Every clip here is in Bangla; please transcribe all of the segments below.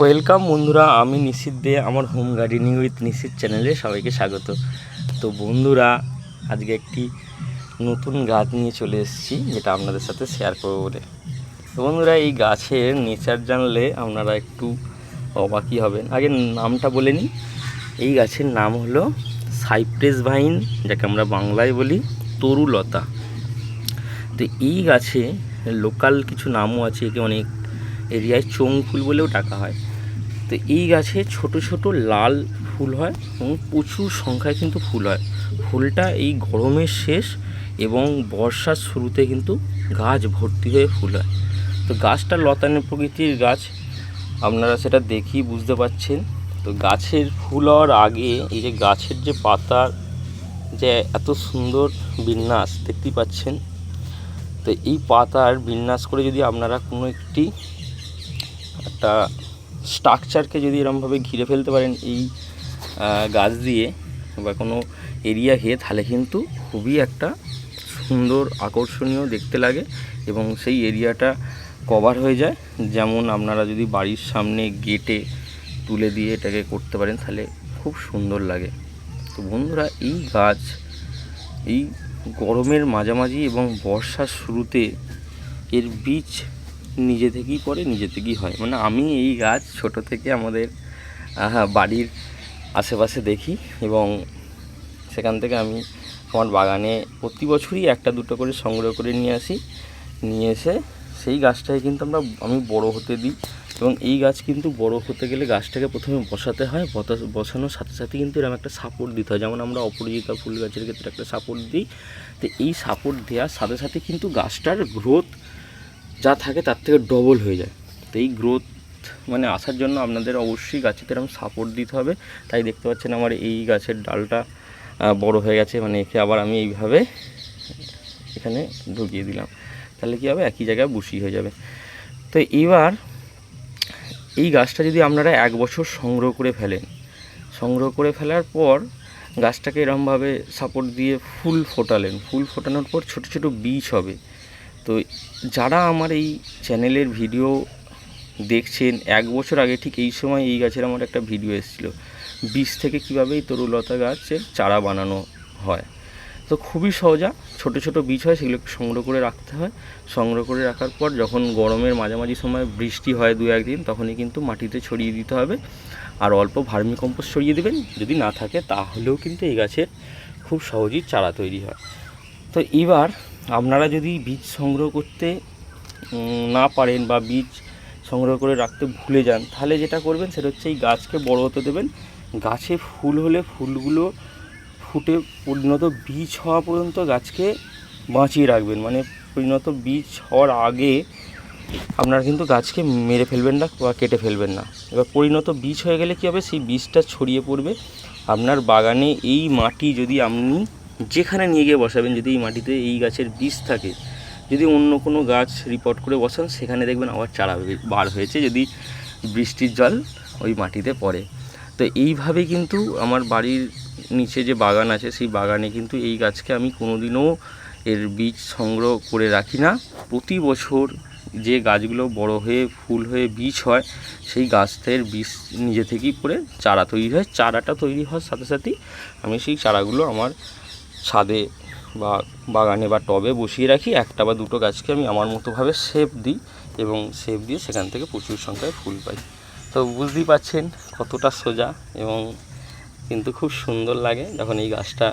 ওয়েলকাম বন্ধুরা, আমি নিশিত দে, আমার হোম গার্ডেনিং উইথ নিশিত চ্যানেলে সবাইকে স্বাগত। তো বন্ধুরা, আজকে একটি নতুন গাছ নিয়ে চলে এসেছি, যেটা আপনাদের সাথে শেয়ার করব বলে। তো বন্ধুরা, এই গাছের নেচার জানলে আপনারা একটু অবাকই হবেন। আগে নামটা বলে নিই। এই গাছের নাম হলো সাইপ্রেস ভাইন যাকে আমরা বাংলায় বলি তরুলতা। তো এই গাছে লোকাল কিছু নামও আছে, একে অনেক এরিয়ায় চোং ফুল বলেও ডাকা হয়। তো এই গাছে ছোট ছোট লাল ফুল হয় এবং প্রচুর সংখ্যায় কিন্তু ফুল হয়। ফুলটা এই গরমের শেষ এবং বর্ষার শুরুতে কিন্তু গাছ ভর্তি হয়ে ফুল হয়। তো গাছটা লতানে প্রকৃতির গাছ, আপনারা সেটা দেখেই বুঝতে পারছেন। তো গাছের ফুল হওয়ার আগে এই যে গাছের যে পাতার যে এত সুন্দর বিন্যাস দেখতেই পাচ্ছেন। তো এই পাতার বিন্যাস করে যদি আপনারা কোনো একটি একটা স্ট্রাকচারকে যদি এরমভাবে ঘিরে ফেলতে পারেন এই গাছ দিয়ে বা কোনো এরিয়া ঘিরে তাহলে কিন্তু খুবই একটা সুন্দর, আকর্ষণীয় দেখতে লাগে এবং সেই এরিয়াটা কভার হয়ে যায়। যেমন আপনারা যদি বাড়ির সামনে গেটে তুলে দিয়ে এটাকে করতে পারেন, তাহলে খুব সুন্দর লাগে। তো বন্ধুরা, এই গাছ, এই গরমের মাঝামাঝি এবং বর্ষার শুরুতে এর বীজ নিজে থেকেই পড়ে, নিজে থেকেই হয়। মানে আমি এই গাছ ছোট থেকে আমাদের বাড়ির আশেপাশে দেখি এবং সেখান থেকে আমি আমার বাগানে প্রতি বছরই একটা দুটো করে সংগ্রহ করে নিয়ে আসি। নিয়ে এসে সেই গাছটাকে কিন্তু আমরা, আমি বড় হতে দিই এবং এই গাছ কিন্তু বড় হতে গেলে গাছটাকে প্রথমে বসাতে হয়। বসানোর সাথে সাথে কিন্তু এরকম একটা সাপোর্ট দিতে হয়। যেমন আমরা অপরাজিতা ফুল গাছের ক্ষেত্রে একটা সাপোর্ট দিই। তো এই সাপোর্ট দেওয়ার সাথে সাথে কিন্তু গাছটার গ্রোথ থাকে তার থেকে ডবল হয়ে যায়। তো এই গ্রোথ মানে আসার জন্য আপনাদের অবশ্যই গাছেতে এরকম সাপোর্ট দিতে হবে। তাই দেখতে পাচ্ছেন আমার এই গাছের ডালটা বড় হয়ে গেছে। মানে একে আবার আমি এইভাবে এখানে ঢুকিয়ে দিলাম। তাহলে কী হবে? একই জায়গায় বসি হয়ে যাবে। তো এবার এই গাছটা যদি আপনারা এক বছর সংগ্রহ করে ফেলেন, সংগ্রহ করে ফেলার পর গাছটাকে এরমভাবে সাপোর্ট দিয়ে ফুল ফোটালেন। ফুল ফোটানোর পর ছোট ছোট বীজ হবে। তো যারা আমার এই চ্যানেলের ভিডিও দেখছেন, এক বছর আগে ঠিক এই সময় এই গাছের আমার একটা ভিডিও এসেছিল। বীজ থেকে কীভাবে এই তরুলতা গাছের চারা বানানো হয়। তো খুবই সহজা, ছোট ছোট বীজ হয়, সেগুলোকে সংগ্রহ করে রাখতে হয়। সংগ্রহ করে রাখার পর যখন গরমের মাঝামাঝি সময় বৃষ্টি হয় দু একদিন তখনই কিন্তু মাটিতে ছড়িয়ে দিতে হবে। আর অল্প ভার্মি কম্পোস্ট ছড়িয়ে দেবেন। যদি না থাকে, তাহলেও কিন্তু এই গাছের খুব সহজেই চারা তৈরি হয়। তো এবার আপনারা যদি বীজ সংগ্রহ করতে না পারেন বা বীজ সংগ্রহ করে রাখতে ভুলে যান, তাহলে যেটা করবেন সেটা হচ্ছে এই গাছকে বড় হতে দেবেন। গাছে ফুল হলে ফুলগুলো ফুটে পরিণত বীজ হওয়া পর্যন্ত গাছকে বাঁচিয়ে রাখবেন। মানে পরিণত বীজ হওয়ার আগে আপনারা কিন্তু গাছকে মেরে ফেলবেন না বা কেটে ফেলবেন না। এবার পরিণত বীজ হয়ে গেলে কী হবে? সেই বীজটা ছড়িয়ে পড়বে। আপনার বাগানে এই মাটি যদি আপনি যেখানে নিয়ে গিয়ে বসাবেন, যদি এই মাটিতে এই গাছের বীজ থাকে, যদি অন্য কোনো গাছ রিপোর্ট করে বসান, সেখানে দেখবেন আবার চারা বার হয়েছে, যদি বৃষ্টির জল ওই মাটিতে পড়ে। তো এইভাবে কিন্তু আমার বাড়ির নিচে যে বাগান আছে, সেই বাগানে কিন্তু এই গাছকে আমি কোনোদিনও এর বীজ সংগ্রহ করে রাখি না। প্রতি বছর যে গাছগুলো বড় হয়ে, ফুল হয়ে বীজ হয়, সেই গাছের বীজ নিজে থেকেই পড়ে, চারা তৈরি হয়, চারাটা তৈরি হওয়ার সাথে সাথেই আমি সেই চারাগুলো আমার ছাদে বা বাগানে বা টবে বসিয়ে রাখি, একটা বা দুটো গাছকে আমি আমার মতোভাবে শেপ দিই এবং শেপ দিয়ে সেখান থেকে প্রচুর সংখ্যায় ফুল পাই। তো বুঝতেই পাচ্ছেন কতটা সোজা এবং কিন্তু খুব সুন্দর লাগে যখন এই গাছটা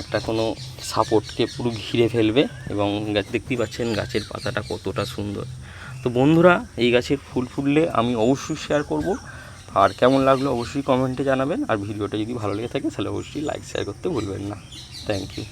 একটা কোনো সাপোর্টকে পুরো ঘিরে ফেলবে এবং গাছ দেখতেই পাচ্ছেন গাছের পাতাটা কতটা সুন্দর। তো বন্ধুরা, এই গাছের ফুল ফুললে আমি অবশ্যই শেয়ার করব। আর কেমন লাগল অবশ্যই কমেন্টে জানাবেন। আর ভিডিওটা যদি ভালো লেগে থাকে তাহলে অবশ্যই লাইক শেয়ার করতে ভুলবেন না। Thank you